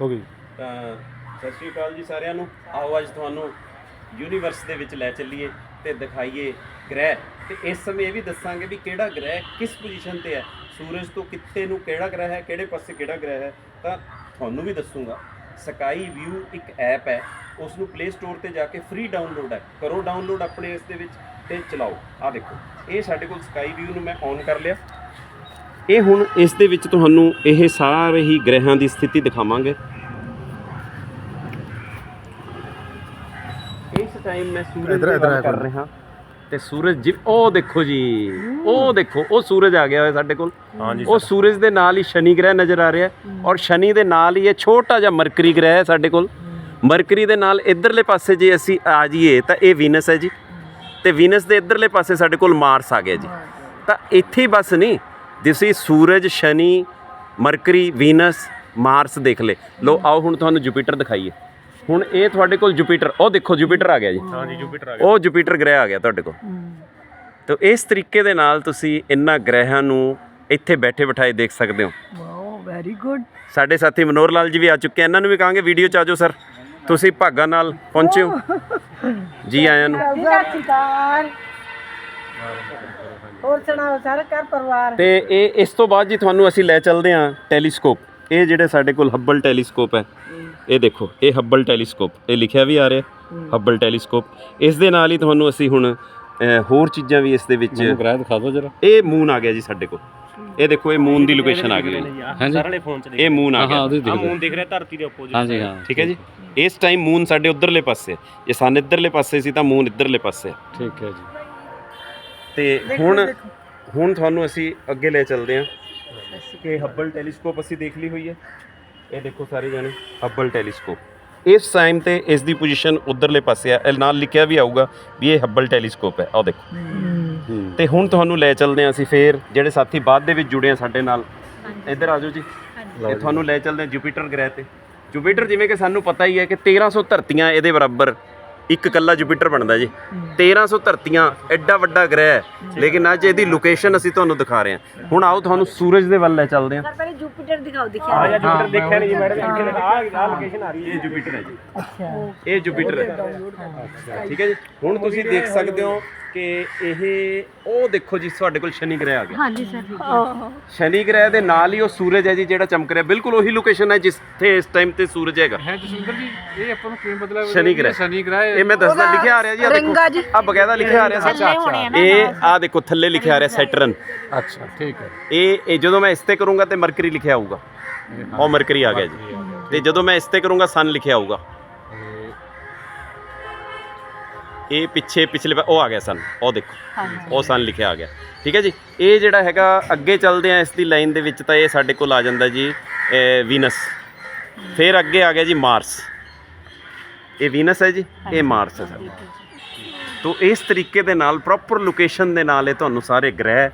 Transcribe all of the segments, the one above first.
ਹੋ ਗਈ। ਤਾਂ ਸਤਿ ਸ਼੍ਰੀ ਅਕਾਲ ਜੀ ਸਾਰਿਆਂ ਨੂੰ। ਆਓ ਅੱਜ ਤੁਹਾਨੂੰ ਯੂਨੀਵਰਸ ਦੇ ਵਿੱਚ ਲੈ ਚੱਲੀਏ ਤੇ ਦਿਖਾਈਏ ਗ੍ਰਹਿ। ਤੇ ਇਸ ਸਮੇਂ ਇਹ ਵੀ ਦੱਸਾਂਗੇ ਵੀ ਕਿਹੜਾ ਗ੍ਰਹਿ ਕਿਸ ਪੋਜੀਸ਼ਨ ਤੇ ਹੈ। ਸੂਰਜ ਤੋਂ ਕਿੱਤੇ ਨੂੰ ਕਿਹੜਾ ਗ੍ਰਹਿ ਹੈ, ਕਿਹੜੇ ਪਾਸੇ ਕਿਹੜਾ ਗ੍ਰਹਿ ਹੈ, ਤਾਂ ਤੁਹਾਨੂੰ ਵੀ ਦੱਸੂਗਾ। ਸਕਾਈ ਵਿਊ ਇੱਕ ਐਪ ਹੈ। ਉਸ ਨੂੰ ਪਲੇ ਸਟੋਰ ਤੇ ਜਾ ਕੇ ਫ੍ਰੀ ਡਾਊਨਲੋਡ ਹੈ। ਕਰੋ ਡਾਊਨਲੋਡ ਆਪਣੇ ਇਸ ਦੇ ਵਿੱਚ ਤੇ ਚਲਾਓ। ਆ ਦੇਖੋ। ਇਹ ਸਾਡੇ ਕੋਲ ਸਕਾਈ ਵਿਊ ਨੂੰ ਮੈਂ ਔਨ ਕਰ ਲਿਆ। ਇਹ ਹੁਣ ਇਸ ਦੇ ਵਿੱਚ ਤੁਹਾਨੂੰ ਇਹ ਸਾਰੇ ਹੀ ਗ੍ਰਹਿਾਂ ਦੀ ਸਥਿਤੀ ਦਿਖਾਵਾਂਗੇ। ਇਸ ਟਾਈਮ ਮੈਂ ਸੂਰਜ ਇੱਧਰ- ਦੀ ਇੱਧਰ ਗੱਲ ਕਰ। ਰਿਹਾ। ਤੇ ਸੂਰਜ ਜੀ ਉਹ ਦੇਖੋ ਜੀ ਉਹ ਦੇਖੋ ਉਹ ਸੂਰਜ ਆ ਗਿਆ ਹੋਇਆ ਸਾਡੇ ਕੋਲ। ਹਾਂਜੀ ਉਹ ਸੂਰਜ ਦੇ ਨਾਲ ਹੀ ਸ਼ਨੀ ਗ੍ਰਹਿ ਨਜ਼ਰ ਆ ਰਿਹਾ ਹੈ ਔਰ ਸ਼ਨੀ ਦੇ ਨਾਲ ਹੀ ਇਹ ਛੋਟਾ ਜਿਹਾ ਮਰਕਰੀ ਗ੍ਰਹਿ ਹੈ ਸਾਡੇ ਕੋਲ। ਮਰਕਰੀ ਦੇ ਨਾਲ ਇਧਰਲੇ ਪਾਸੇ ਜੇ ਅਸੀਂ ਆ ਜਾਈਏ ਤਾਂ ਇਹ ਵੀਨਸ ਹੈ ਜੀ। ਤੇ ਵੀਨਸ ਦੇ ਇਧਰਲੇ ਪਾਸੇ ਸਾਡੇ ਕੋਲ ਮਾਰਸ ਆ ਗਿਆ ਜੀ। ਤਾਂ ਇੱਥੇ ਹੀ ਬਸ ਨਹੀਂ ਤੁਸੀਂ ਸੂਰਜ ਸ਼ਨੀ ਮਰਕਰੀ ਵੀਨਸ ਮਾਰਸ ਦੇਖ ਲੇ। ਲੋ ਆਓ ਹੁਣ ਤੁਹਾਨੂੰ ਜੁਪੀਟਰ ਦਿਖਾਈਏ। ਹੁਣ ਇਹ ਤੁਹਾਡੇ ਕੋਲ ਜੁਪੀਟਰ ਉਹ ਦੇਖੋ ਜੁਪੀਟਰ ਆ ਗਿਆ ਜੀ। ਹਾਂਜੀ ਜੁਪੀਟਰ ਉਹ ਜੁਪੀਟਰ ਗ੍ਰਹਿ ਆ ਗਿਆ ਤੁਹਾਡੇ ਕੋਲ। ਤਾਂ ਇਸ ਤਰੀਕੇ ਦੇ ਨਾਲ ਤੁਸੀਂ ਇਹਨਾਂ ਗ੍ਰਹਿਾਂ ਨੂੰ ਇੱਥੇ ਬੈਠੇ ਬਿਠਾਏ ਦੇਖ ਸਕਦੇ ਹੋ। ਵਾਓ ਵੈਰੀ ਗੁੱਡ ਸਾਡੇ ਸਾਥੀ ਮਨੋਹਰ ਲਾਲ ਜੀ ਵੀ ਆ ਚੁੱਕੇ ਆ। ਇਹਨਾਂ ਨੂੰ ਵੀ ਕਹਾਂਗੇ ਵੀਡੀਓ ਚ ਆਜੋ ਸਰ। ਤੁਸੀਂ ਭਾਗਾ ਨਾਲ ਪਹੁੰਚੇ ਹੋ। ਜੀ ਆਇਆਂ ਨੂੰ। ਸਤਿ ਸ਼੍ਰੀ ਅਕਾਲ। ਹੋਰ ਸੁਣਾਓ ਸਾਰੇ ਘਰ ਪਰਿਵਾਰ? ਤੇ ਇਹ ਇਸ ਤੋਂ ਬਾਅਦ ਜੀ ਤੁਹਾਨੂੰ ਅਸੀਂ ਲੈ ਚੱਲਦੇ ਹਾਂ ਟੈਲੀਸਕੋਪ। ਇਹ ਜਿਹੜੇ ਸਾਡੇ ਕੋਲ ਹੱਬਲ ਟੈਲੀਸਕੋਪ ਹੈ ਇਹ ਦੇਖੋ ਇਹ ਹੱਬਲ ਟੈਲੀਸਕੋਪ। ਇਹ ਲਿਖਿਆ ਵੀ ਆ ਰਿਹਾ ਹੱਬਲ ਟੈਲੀਸਕੋਪ। ਇਸ ਦੇ ਨਾਲ ਹੀ ਤੁਹਾਨੂੰ ਅਸੀਂ ਹੁਣ ਅਹ, ਹੋਰ ਚੀਜ਼ਾਂ ਵੀ ਇਸ ਦੇ ਵਿੱਚ ਗ੍ਰਹਿ ਦਿਖਾ ਦਿਓ ਜਰਾ। ਇਹ ਮੂਨ ਆ ਗਿਆ ਜੀ ਸਾਡੇ ਕੋਲ। ਇਹ ਦੇਖੋ ਇਹ ਮੂਨ ਦੀ ਲੋਕੇਸ਼ਨ ਆ ਗਈ ਹਾਂਜੀ। ਸਾਰਲੇ ਫੋਨ ਚ ਇਹ ਮੂਨ ਆ ਹਾਂ, ਗਿਆ। ਉਹਦੇ ਆ ਦਿਖਦਾ ਮੂਨ ਦਿਖ ਰਿਹਾ ਧਰਤੀ ਦੇ ਆਪੋਜ਼ਿਟ ਹਾਂਜੀ ਹਾਂ। ਠੀਕ ਹੈ ਜੀ। ਇਸ ਟਾਈਮ ਮੂਨ ਸਾਡੇ ਉਧਰਲੇ ਪਾਸੇ ਹੈ। ਜੇ ਸਨ ਇੱਧਰਲੇ ਪਾਸੇ ਸੀ ਤਾਂ ਮੂਨ ਇੱਧਰਲੇ ਪਾਸੇ ਹੈ। ਠੀਕ ਹੈ ਜੀ। ਤੇ ਹੁਣ ਹੁਣ ਤੁਹਾਨੂੰ ਅਸੀਂ ਅੱਗੇ ਲੈ ਚੱਲਦੇ ਹਾਂ। ਕਿ ਹੱਬਲ ਟੈਲੀਸਕੋਪ ਅਸੀਂ ਦੇਖ ਲਈ ਹੋਈ ਹੈ। ਇਹ ਦੇਖੋ ਸਾਰੇ ਜਾਣੇ। Hubble telescope. ਇਸ ਟਾਈਮ ਤੇ ਇਸ ਦੀ ਪੋਜੀਸ਼ਨ ਉਧਰਲੇ ਪਾਸੇ ਇਹ ਨਾਲ ਲਿਖਿਆ ਵੀ ਆਊਗਾ ਵੀ ਇਹ ਹੱਬਲ ਟੈਲੀਸਕੋਪ ਹੈ। ਆਹ ਦੇਖੋ। ਤੇ ਹੁਣ ਤੁਹਾਨੂੰ ਲੈ ਚੱਲਦੇ ਹਾਂ ਅਸੀਂ ਫੇਰ। ਜਿਹੜੇ ਸਾਥੀ ਬਾਅਦ ਦੇ ਵਿੱਚ ਜੁੜੇ ਆ ਸਾਡੇ ਨਾਲ। ਇੱਧਰ ਆ ਜਾਓ ਜੀ। ਤੇ ਤੁਹਾਨੂੰ ਲੈ ਚੱਲਦੇ ਹਾਂ ਜੁਪੀਟਰ ਗ੍ਰਹਿ ਤੇ। ਜੁਪੀਟਰ ਜਿਵੇਂ ਕਿ ਸਾਨੂੰ ਪਤਾ ਹੀ ਹੈ ਕਿ 1300 ਧਰਤੀਆਂ ਇਹਦੇ ਬਰਾਬਰ ਇੱਕ ਕੱਲਾ ਜੁਪੀਟਰ ਬਣਦਾ ਜੀ। 1300 ਧਰਤੀਆਂ ਐਡਾ ਵੱਡਾ ਗ੍ਰਹਿ ਹੈ। ਲੇਕਿਨ ਅੱਜ ਇਹਦੀ ਲੋਕੇਸ਼ਨ ਅਸੀਂ ਤੁਹਾਨੂੰ ਦਿਖਾ ਰਹੇ ਹਾਂ। ਹੁਣ ਆਓ ਤੁਹਾਨੂੰ ਸੂਰਜ ਦੇ ਵੱਲ ਲੈ ਚੱਲਦੇ ਹਾਂ। ਸਰ ਪਹਿਲੇ ਜੁਪੀਟਰ ਦਿਖਾਓ ਆ ਦਿਖਿਆ ਜਾਂ ਜੁਪੀਟਰ ਦੇਖਿਆ ਨਹੀਂ ਜੀ ਮੈਡਮ ਇੱਥੇ ਆ ਆ ਲੋਕੇਸ਼ਨ ਆ ਰਹੀ ਹੈ ਇਹ ਜੁਪੀਟਰ ਹੈ ਜੀ। ਅੱਛਾ। ਇਹ ਜੁਪੀਟਰ ਹੈ। ਠੀਕ ਹੈ ਜੀ। ਹੁਣ ਤੁਸੀਂ ਦੇਖ ਸਕਦੇ ਹੋ ਕਿ ਇਹ ਉਹ ਦੇਖੋ ਜੀ ਤੁਹਾਡੇ ਕੋਲ ਸ਼ਨੀ ਗ੍ਰਹਿ ਆ ਗਿਆ। ਹਾਂਜੀ ਸਰ ਸ਼ਨੀ ਗ੍ਰਹਿ ਦੇ ਨਾਲ ਹੀ ਉਹ ਸੂਰਜ ਹੈ ਜੀ ਜਿਹੜਾ ਚਮਕ ਰਿਹਾ। ਬਿਲਕੁਲ ਉਹੀ ਲੋਕੇਸ਼ਨ ਹੈ ਜਿੱਥੇ ਇਸ ਟਾਈਮ ਤੇ ਸੂਰਜ ਹੈਗਾ। ਹੈ ਜਸਵਿੰਦਰ ਜੀ ਇਹ ਆਪਾਂ ਨੂੰ ਕਿਵੇਂ ਬਦਲਾ ਸ਼ਨੀ ਗ੍ਰਹਿ। ਸ਼ਨੀ ਗ੍ਰਹਿ ਇਹ ਮੈਂ ਦੱਸਦਾ ਲਿਖਿਆ ਆ ਰਿਹਾ ਜੀ ਆ ਰਿੰਗਾ ਜੀ। ਦੇਖੋ ਆ ਬਕਾਇਦਾ ਲਿਖਿਆ ਆ ਰਿਹਾ ਸੱਚ। ਇਹ ਆ ਦੇਖੋ ਥੱਲੇ ਲਿਖਿਆ ਆ ਰਿਹਾ ਸੈਟਰਨ ਅੱਛਾ ਠੀਕ ਹੈ। ਇਹ ਇਹ ਜਦੋਂ ਮੈਂ ਇਸ ਤੇ ਕਰੂੰਗਾ ਤੇ ਮਰਕਰੀ ਲਿਖਿਆ ਆਊਗਾ। ਉਹ ਮਰਕਰੀ ਆ ਗਿਆ ਜੀ। ਤੇ ਜਦੋਂ ਮੈਂ ਇਸ ਤੇ ਕਰੂੰਗਾ ਸਨ ਲਿਖਿਆ ਆਊਗਾ। ਇਹ ਪਿੱਛੇ ਪਿਛਲੇ ਪਾ- ਉਹ ਆ ਗਿਆ ਸਨ ਉਹ ਦੇਖੋ। ਉਹ ਸਨ ਲਿਖਿਆ ਆ ਗਿਆ। ਠੀਕ ਹੈ ਜੀ? ਇਹ ਜਿਹੜਾ ਹੈਗਾ ਅੱਗੇ ਚੱਲਦੇ ਆ ਇਸ ਦੀ ਲਾਈਨ ਦੇ ਵਿੱਚ ਤਾਂ ਇਹ ਸਾਡੇ ਕੋਲ ਆ ਜਾਂਦਾ ਜੀ ਵੀਨਸ ਫਿਰ ਅੱਗੇ ਆ ਗਿਆ ਜੀ ਮਾਰਸ ਇਹ ਵੀਨਸ ਹੈ ਜੀ ਇਹ ਮਾਰਸ ਹੈ ਸਾਡਾ। ਤੋ ਇਸ ਤਰੀਕੇ ਦੇ ਨਾਲ ਪ੍ਰੋਪਰ ਲੋਕੇਸ਼ਨ ਦੇ ਨਾਲ ਇਹ ਤੁਹਾਨੂੰ ਸਾਰੇ ਗ੍ਰਹਿ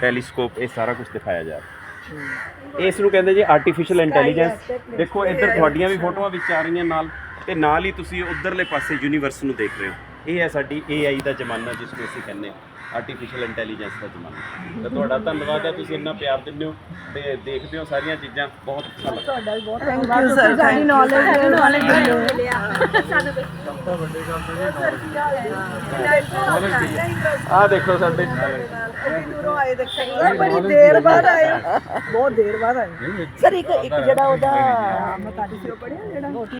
ਟੈਲੀਸਕੋਪ ਇਹ ਸਾਰਾ ਕੁਝ ਦਿਖਾਇਆ ਜਾ ਰਿਹਾ। ਇਸ ਨੂੰ ਕਹਿੰਦੇ ਜੀ ਆਰਟੀਫੀਸ਼ੀਅਲ ਇੰਟੈਲੀਜੈਂਸ ਦੇਖੋ ਇੱਧਰ ਤੁਹਾਡੀਆਂ ਵੀ ਫੋਟੋਆਂ ਵਿੱਚ ਆ ਰਹੀਆਂ ਨਾਲ ਤੇ ਨਾਲ ਹੀ ਤੁਸੀਂ ਉਧਰਲੇ ਪਾਸੇ ਯੂਨੀਵਰਸ ਨੂੰ ਦੇਖ ਰਹੇ ਹੋ। ਇਹ ਹੈ ਸਾਡੀ AI ਦਾ ਜ਼ਮਾਨਾ ਜਿਸ ਨੂੰ ਅਸੀਂ ਕਹਿੰਦੇ ਹਾਂ ਆਰਟੀਫੀਸ਼ੀਅਲ ਇੰਟੈਲੀਜੈਂਸ ਦਾ ਜ਼ਮਾਨਾ। ਤਾਂ ਤੁਹਾਡਾ ਧੰਨਵਾਦ ਹੈ ਤੁਸੀਂ ਇੰਨਾ ਪਿਆਰ ਦਿੰਦੇ ਹੋ ਤੇ ਦੇਖਦੇ ਹੋ ਸਾਰੀਆਂ ਚੀਜ਼ਾਂ। ਬਹੁਤ ਅੱਛਾ ਲੱਗਦਾ। ਤੁਹਾਡਾ ਵੀ ਬਹੁਤ ਥੈਂਕ ਯੂ ਸਰ ਸਾਡੀ ਨੌਲੇਜ ਨੌਲੇਜ ਮਿਲਿਆ ਆਹ ਦੇਖੋ ਸਾਡੇ ਦੂਰੋਂ ਆਏ ਦੇਖਿਆ ਬੜੀ ਦੇਰ ਬਾਅਦ ਆਏ ਬਹੁਤ ਦੇਰ ਬਾਅਦ ਆਏ ਸਰ ਇੱਕ ਇੱਕ ਜਿਹੜਾ ਉਹਦਾ ਮੈਂ ਤੁਹਾਡੇ ਸਿਰੋਂ ਪੜਿਆ ਜਿਹੜਾ?